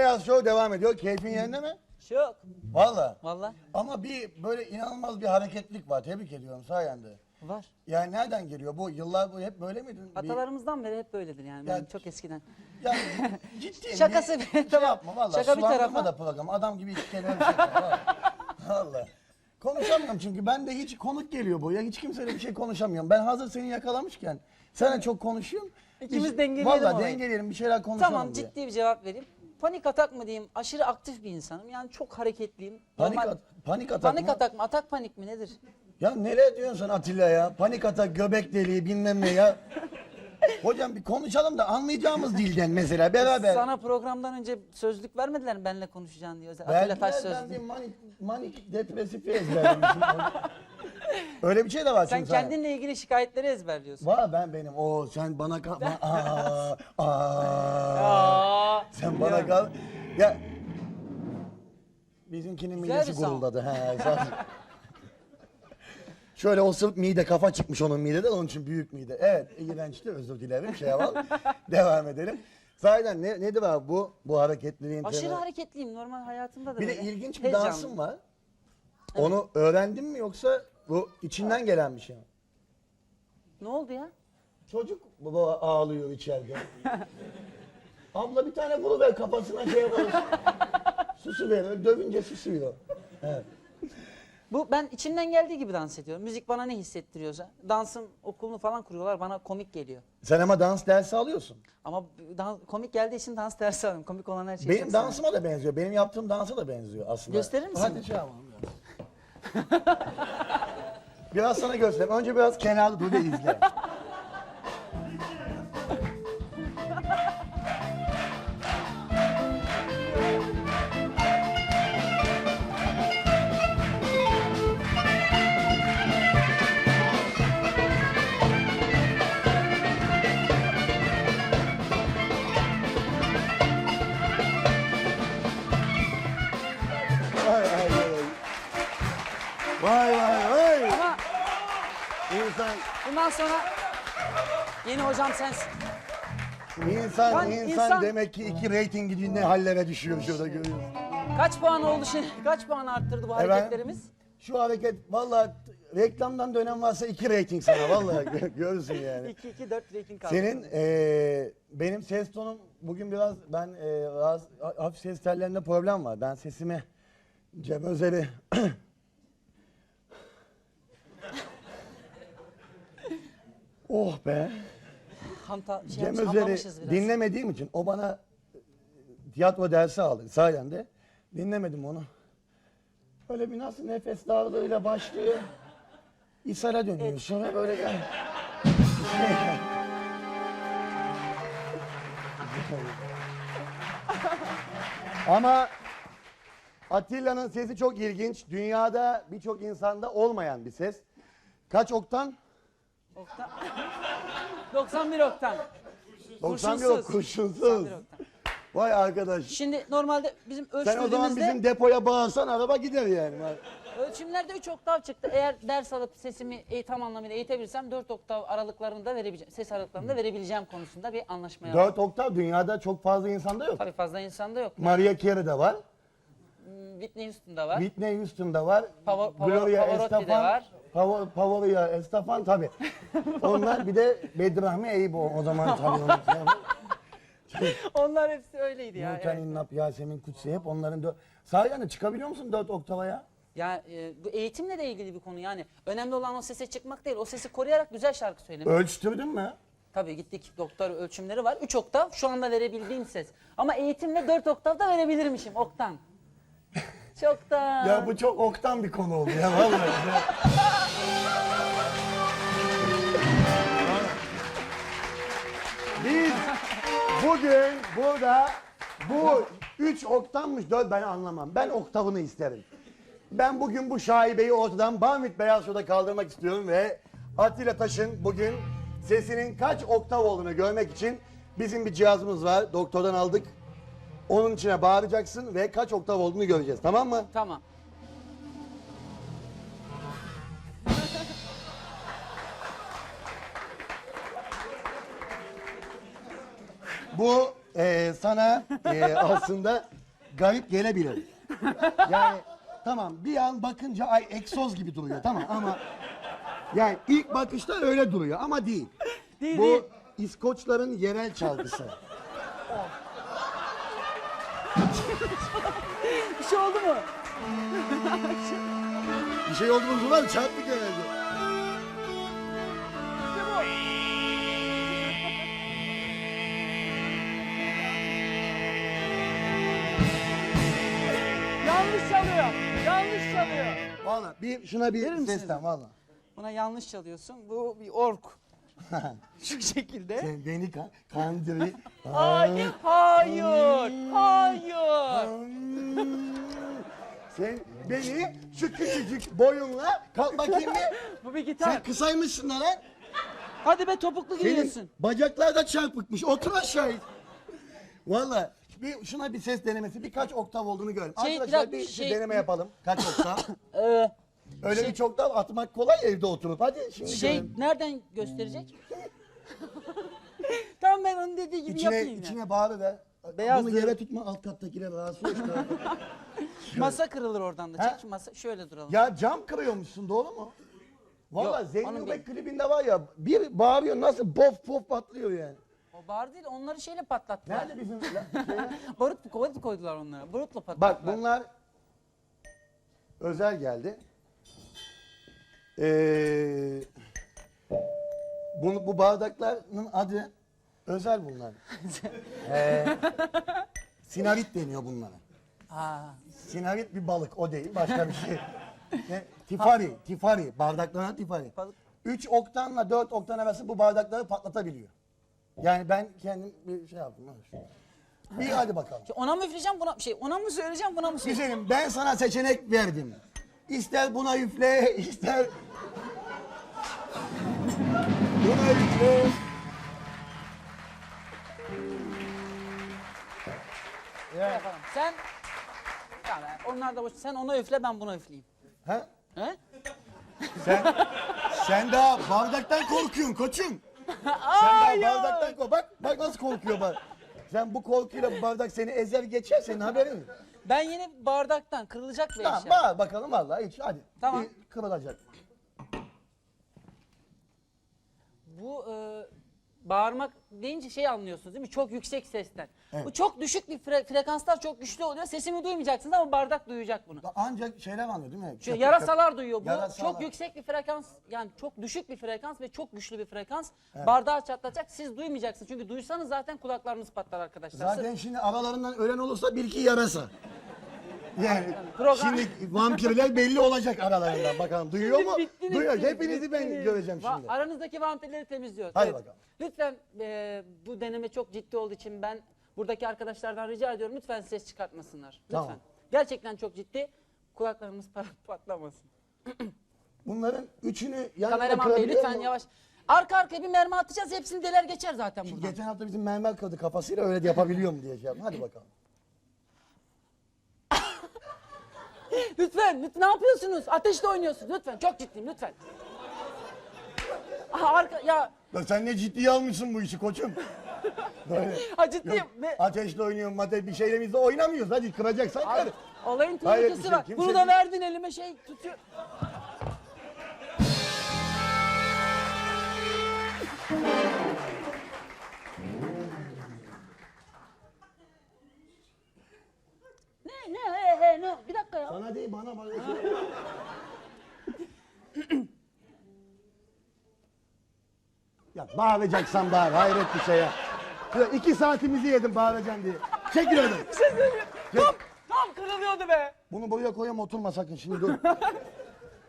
Beyaz Show devam ediyor. Keyfin yerinde mi? Çok. Valla. Valla Ama bir böyle inanılmaz bir hareketlik var. Tebrik ediyorum sayende. var. Yani nereden geliyor bu? Yıllar bu hep böyle miydin? Bir- Atalarımızdan beri hep böyledir yani. Ya- benim çok eskiden. Ya ciddi. Şakası bir bir- şey tamam. yapma valla. Şaka bir Sulandırma tarafa. da program. Adam gibi iki kere öyle şaka. Valla. Konuşamıyorum çünkü ben de hiç konuk geliyor buraya. Hiç kimseyle bir şey konuşamıyorum. Ben hazır seni yakalamışken sana çok konuşuyorum. İkimiz Bir- dengeleyelim Valla olayı. dengeleyelim bir şeyler konuşalım Tamam diye. ciddi bir cevap vereyim. Panik atak mı diyeyim? Aşırı aktif bir insanım. Yani çok hareketliyim. Panik, Normal- at- panik atak Panik mı? atak mı? Atak panik mi nedir? Ya nereye diyorsun Atilla ya? Panik atak, göbek deliği bilmem ne ya. Hocam bir konuşalım da anlayacağımız dilden mesela beraber. Sana programdan önce sözlük vermediler mi benimle konuşacaksın diye. Atilla Taş ben sözlüğü. bir manik, manik depresif ezberlemişim. Öyle bir şey de var Sen sana. kendinle ilgili şikayetleri ezberliyorsun. Var ben benim. O sen bana. Aa, aa, Aa, sen bana kal... Ya... Bizimkinin Güzel midesi bir sound. guruldadı. He, zaten- Şöyle o sırf mide kafa çıkmış onun mideden onun için büyük mide. Evet iğrençti özür dilerim şey yapalım. Devam edelim. Sahiden ne, nedir abi bu bu hareketliliğin Aşırı temeli? hareketliyim normal hayatımda da Bir de böyle. ilginç bir Heyecanlı. dansın var. Onu öğrendin mi yoksa bu içinden gelen bir şey mi? Ne oldu ya? Çocuk baba ağlıyor içeride. Abla bir tane buluver kafasına şey yapalım. Susu ver, dövünce susuyor. Evet. Bu ben içimden geldiği gibi dans ediyorum. Müzik bana ne hissettiriyorsa. Dansın okulunu falan kuruyorlar bana komik geliyor. Sen ama dans dersi alıyorsun. Ama dans, komik geldiği için dans dersi alıyorum. Komik olan her şeyi Benim dansıma da benziyor. Benim yaptığım dansa da benziyor aslında. Gösterir misin? Hadi şey yapalım biraz. sana göstereyim. Önce biraz kenarda dur da izle. Vay vay vay. Ama İnsan, bundan sonra yeni hocam sensin. insan, Lan insan, insan- demek ki iki reytingi ne hallere düşüyor şurada görüyorsun. Kaç puan oldu şimdi? Kaç puan arttırdı bu Efendim? hareketlerimiz? Şu hareket vallahi reklamdan dönem varsa iki reyting sana vallahi gö- görürsün yani. 2-2-4 rating kaldı. Senin eee, benim ses tonum bugün biraz ben eee, ha- hafif ses tellerinde problem var. Ben sesimi Cem Özer'i Oh be. Hanta, şey Cem yapmış, Özer'i biraz. dinlemediğim için o bana e, tiyatro dersi aldı sayende. Dinlemedim onu. Böyle bir nasıl nefes darlığıyla başlıyor. İshale dönüyor. Sonra böyle gel. Ama Atilla'nın sesi çok ilginç. Dünyada birçok insanda olmayan bir ses. Kaç oktan? Oktan. 91 oktan. 91 ok, Kurşunsuz. kurşunsuz. 91 oktan. Vay arkadaş. Şimdi normalde bizim Sen o zaman bizim depoya bağırsan araba gider yani. ölçümlerde 3 oktav çıktı. Eğer ders alıp sesimi e, tam anlamıyla eğitebilirsem 4 oktav aralıklarında verebileceğim. Ses aralıklarında verebileceğim konusunda bir anlaşmaya var. 4 oktav dünyada çok fazla insanda yok. Tabii fazla insanda yok. Mariah Carey'de var. Whitney Houston'da var. Whitney Houston'da var. Pavo- Pavo- Gloria Pavarotti'de Estefan. var. Pavo, Pavoria Estefan tabii. Onlar bir de Bedrahmi Eyüp o zaman tabii. Onlar hepsi öyleydi ya. Nurten evet. İnnap, Yasemin Kutsi hep onların dört... Sahiden de çıkabiliyor musun 4 oktava ya? Ya e, bu eğitimle de ilgili bir konu yani. Önemli olan o sese çıkmak değil. O sesi koruyarak güzel şarkı söylemek. Ölçtürdün mü? Tabii gittik doktor ölçümleri var. 3 oktav şu anda verebildiğim ses. Ama eğitimle 4 oktav da verebilirmişim oktan. Çok da. Ya bu çok oktan bir konu oldu ya vallahi. Biz bugün burada bu üç oktanmış dört ben anlamam. Ben oktavını isterim. Ben bugün bu şaibeyi ortadan Bamit Beyaz Show'da kaldırmak istiyorum ve Atilla Taş'ın bugün sesinin kaç oktav olduğunu görmek için bizim bir cihazımız var. Doktordan aldık. Onun içine bağıracaksın ve kaç oktav olduğunu göreceğiz. Tamam mı? Tamam. Bu e, sana e, aslında garip gelebilir. Yani tamam bir an bakınca ay egzoz gibi duruyor tamam ama yani ilk bakışta öyle duruyor ama değil. Değil, Bu değil. İskoçların yerel çalgısı. Bir şey oldu mu? Bir şey oldu mu zaman çarptık herhalde. Yanlış çalıyor. Yanlış çalıyor. Valla bir şuna bir sesten valla. Buna yanlış çalıyorsun. Bu bir ork. Şu şekilde. Sen beni kan kandırı. Hayır, hayır, hayır. Sen beni şu küçücük boyunla kalk bakayım bir. Bu bir gitar. Sen kısaymışsın lan. Hadi be topuklu Senin giyiyorsun. bacaklar da çarpıkmış. Otur aşağı. Valla bir şuna bir ses denemesi birkaç oktav olduğunu görelim. Şey, Arkadaşlar biraz bir şey- deneme yapalım. Kaç oktav? Ee, Öyle Şey- bir çok oktav atmak kolay evde oturup. Hadi şimdi şey görelim. nereden gösterecek? tamam ben onun dediği gibi İçine, yapayım ya. içine bağlı da. Beyaz Bunu yere tutma alt kattakiler rahatsız olur. Masa kırılır oradan da. Ha? Çek masa şöyle duralım. ya cam kırıyormuşsun doğru mu? Valla Yok, Zengin onun Bey değil. klibinde var ya bir bağırıyor nasıl bof bof patlıyor yani. O bar değil onları şeyle patlattılar. Nerede bizim la- şeyler? Barut, barut koydular onlara. Barutla patlattılar. Bak bunlar özel geldi. Ee, bunu, bu bardakların adı özel bunlar. ee, sinarit deniyor bunlara. Ha. Sinarit bir balık o değil başka bir şey. Ne? Tifari, tifari. Bardaklarına tifari. Balık. 3 oktanla 4 oktan arası bu bardakları patlatabiliyor. Yani ben kendim bir şey yaptım. Bir hadi bakalım. Şey, Ona mı üfleyeceğim buna şey ona mı söyleyeceğim buna mı söyleyeceğim? Güzelim ben sana seçenek verdim. İster buna üfle, ister üfle. Ya, Yapalım. Sen Tamam, onlar da boş. Sen ona üfle ben buna üfleyeyim. ha? He? Sen sen daha bardaktan korkuyorsun koçum. Sen daha bardaktan kork. Bak bak nasıl korkuyor bak. Sen bu korkuyla bu bardak seni ezer geçer senin haberin mi? Ben yine bardaktan kırılacak bir Tamam eşya. bağır bakalım vallahi hiç hadi. Tamam. Bir kırılacak. Bu e, bağırmak deyince şey anlıyorsunuz değil mi? Çok yüksek sesten. Evet. Bu çok düşük bir fre- frekanslar çok güçlü oluyor. Sesimi duymayacaksınız ama bardak duyacak bunu. Ancak şeyler anlıyor değil mi? Şu Köpük, yarasalar duyuyor. Bu Yarasalar. çok yüksek bir frekans yani çok düşük bir frekans ve çok güçlü bir frekans. Bardağı çatlatacak. Siz duymayacaksınız. Çünkü duysanız zaten kulaklarınız patlar arkadaşlar. Zaten şimdi aralarından ölen olursa bir iki yarasa. Yani Program- şimdi vampirler belli olacak aralarından bakalım. Duyuyor mu? bittiniz Duyuyor. siz, Hepinizi ben bittiniz. göreceğim Va- şimdi. Aranızdaki vampirleri temizliyoruz. Hadi bakalım. Lütfen e, bu deneme çok ciddi olduğu için ben buradaki arkadaşlardan rica ediyorum lütfen ses çıkartmasınlar. Lütfen. Tamam. Gerçekten çok ciddi. Kulaklarımız pat- patlamasın. Bunların üçünü yan Kameraman Bey kırabiliyor lütfen mu? yavaş. Arka arkaya bir mermi atacağız hepsini deler geçer zaten buradan. Geçen hafta bizim mermer kırdı kafasıyla öyle de yapabiliyor mu diye şey yaptım. Hadi bakalım. Lütfen, lütfen ne yapıyorsunuz? Ateşle oynuyorsunuz lütfen. Çok ciddiyim lütfen. Aha, arka ya Ya sen ne ciddiye almışsın bu işi koçum? Böyle. ha ciddiyim. Yok, ateşle oynuyorum, mate bir şeyle biz de oynamıyoruz. Hadi kıracaksan Abi, kır. olayın Hayret tehlikesi şey, var. kimse- Bunu da verdin elime şey tutuyor. ne ne bir dakika ya. Sana değil bana bana. ya bağıracaksan bağır. Hayret bir şey ya. Ya iki saatimizi yedim bağıracaksın diye. Çekil öyle. Bir şey söyleyeyim. Tam, tam kırılıyordu be. Bunu buraya koyayım oturma sakın şimdi dur.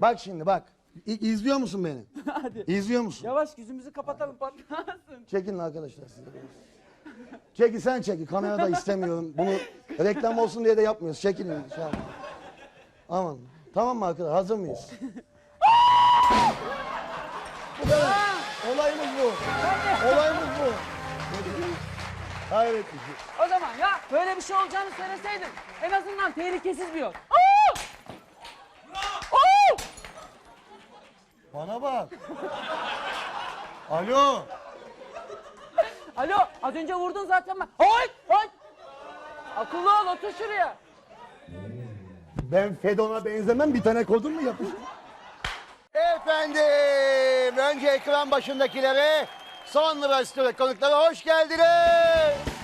bak şimdi bak. İ- İzliyor musun beni? Hadi. İzliyor musun? Yavaş yüzümüzü kapatalım patlamasın. Çekin arkadaşlar siz. Çeki sen çeki. Kamerada istemiyorum. Bunu reklam olsun diye de yapmıyoruz. Çekilin. Şey yapma. Aman. Tamam mı arkadaşlar? Hazır mıyız? bu kadar. Olayımız bu. Olayımız bu. Hayret bir şey. O zaman ya böyle bir şey olacağını söyleseydin en azından tehlikesiz bir yol. Aa! Aa! Bana bak. Alo. Alo az önce vurdun zaten ben. Hoy hoy. Akıllı ol otur şuraya. Ben Fedon'a benzemem bir tane kodun mu yapışır? Efendim önce ekran başındakilere sonra stüdyo konuklara hoş geldiniz.